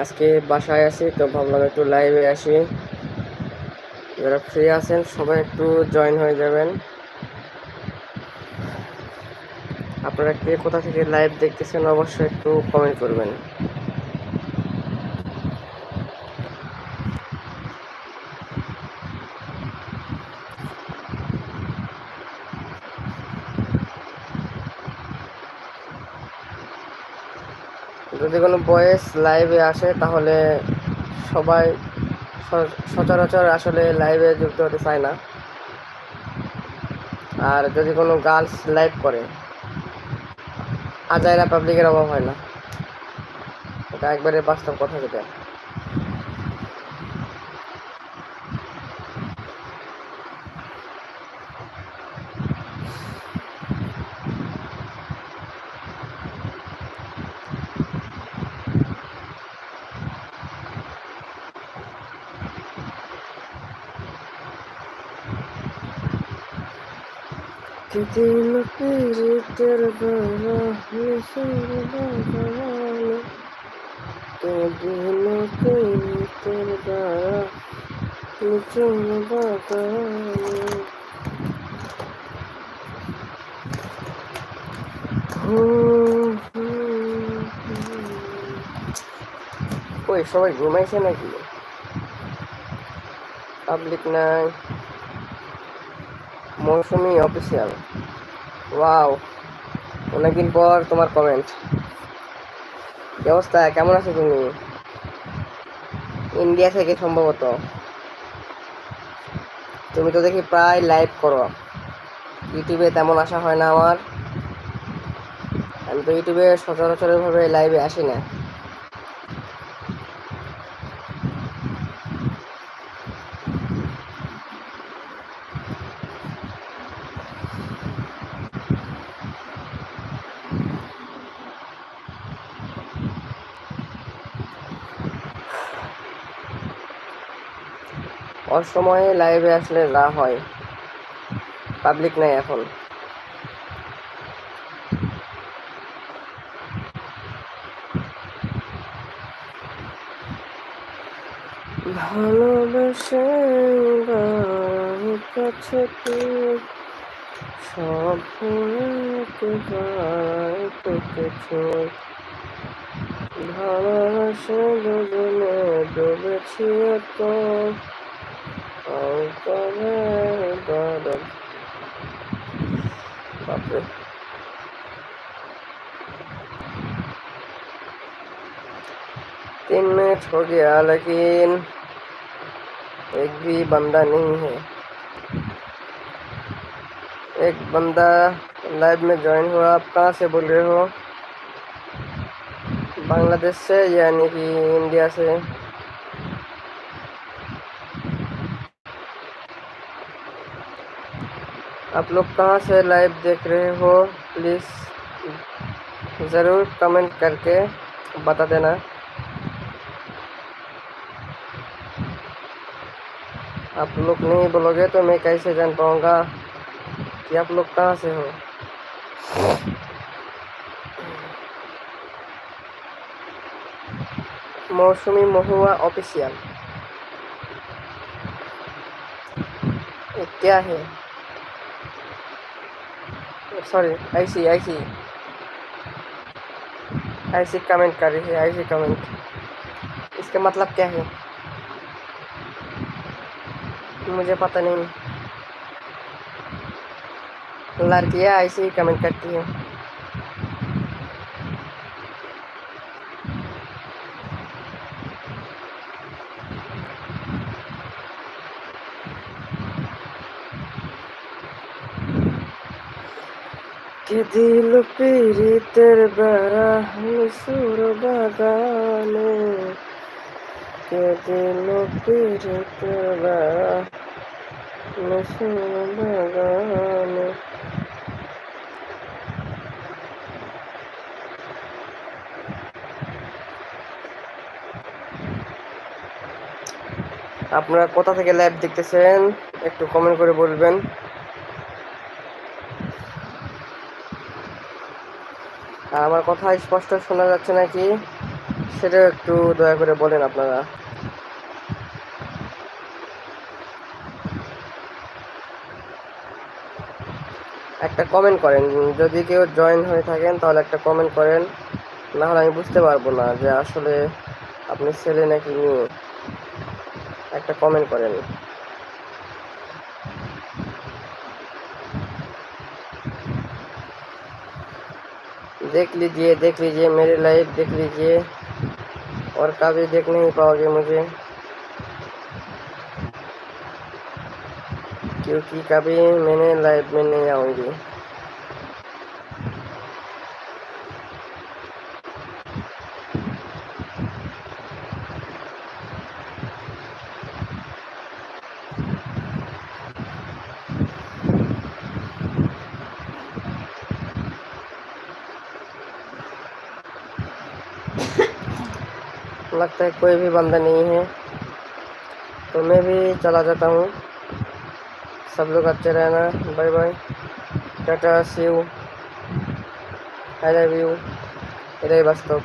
আজকে বাসায় আসি তো ভাবলাম একটু লাইভে আসি। যারা ফ্রি আছেন, সবাই একটু জয়েন হয়ে যাবেন। আপনারা কে কোথা থেকে লাইভ দেখতেছেন, অবশ্যই একটু কমেন্ট করবেন। যদি কোনো বয়েস লাইভে আসে, তাহলে সবাই সচরাচর আসলে লাইভে যুক্ত হতে চায় না। আর যদি কোনো গার্লস লাইভ করে, আজাইরা পাবলিকের অভাব হয় না। এটা একবারে বাস্তব কথা যেটা। দিন পীড়িতের বেলা নিশার বাগানে দিন পীড়িতের হুম, হুম, হুম। ওই সবাই ঘুমাইছে নাকি পাবলিক নাই মৌসুমি অফিসিয়াল ওয়াও অনেকদিন পর তোমার কমেন্ট কি অবস্থা? কেমন আছো তুমি? ইন্ডিয়া থেকে সম্ভবত। তুমি তো দেখি প্রায় লাইভ করো। ইউটিউবে তেমন আসা হয় না আমার। আমি তো ইউটিউবে সচরাচরভাবে লাইভে আসি না। অসময়ে লাইভে আসলে যা হয়। পাবলিক নাই এখন। ভালোবাসে কাছে সব ভুলে ভালোবাসে দুজনে ডুবেছি তো तीन मिनट हो गया, लेकिन एक भी बंदा नहीं है। एक बंदा लाइव में ज्वाइन हुआ, आप कहाँ से बोल रहे हो? बांग्लादेश से, यानी कि इंडिया से? आप लोग कहाँ से लाइव देख रहे हो? प्लीज़ ज़रूर कमेंट करके बता देना। आप लोग नहीं बोलोगे तो मैं कैसे जान पाऊँगा कि आप लोग कहाँ से हो? मौसमी महुआ ऑफिशियल क्या है? सॉरी ऐसी ऐसी ऐसी कमेंट कर रही है ऐसी कमेंट इसका मतलब क्या है? मुझे पता नहीं। लड़कियाँ ऐसे ही कमेंट करती है। কে দিল পীড়িতের বেড়া সুর বাগানে। কে দিল পীড়িতের বেড়া সুর বাগানে। আপনারা কোথা থেকে লাইভ দেখতেছেন, একটু কমেন্ট করে বলবেন। আর আমার কথা স্পষ্ট শোনা যাচ্ছে নাকি? সেটা একটু দয়া করে বলেন আপনারা। একটা কমেন্ট করেন। যদি কেউ জয়েন হয়ে থাকেন, তাহলে একটা কমেন্ট করেন। না হলে আমি বুঝতে পারব না যে আসলে আপনি ছেলে নাকি মেয়ে। একটা কমেন্ট করেন। देख लीजिए देख लीजिए, मेरे लाइव देख लीजिए। और कभी देख नहीं पाओगे मुझे। क्योंकि कभी मैंने लाइव में नहीं आऊँगी। लगता है कोई भी बंदा नहीं है। तो मैं भी चला जाता हूँ। सब लोग अच्छे रहना। Bye bye. Tata see you I love you इधर बस तो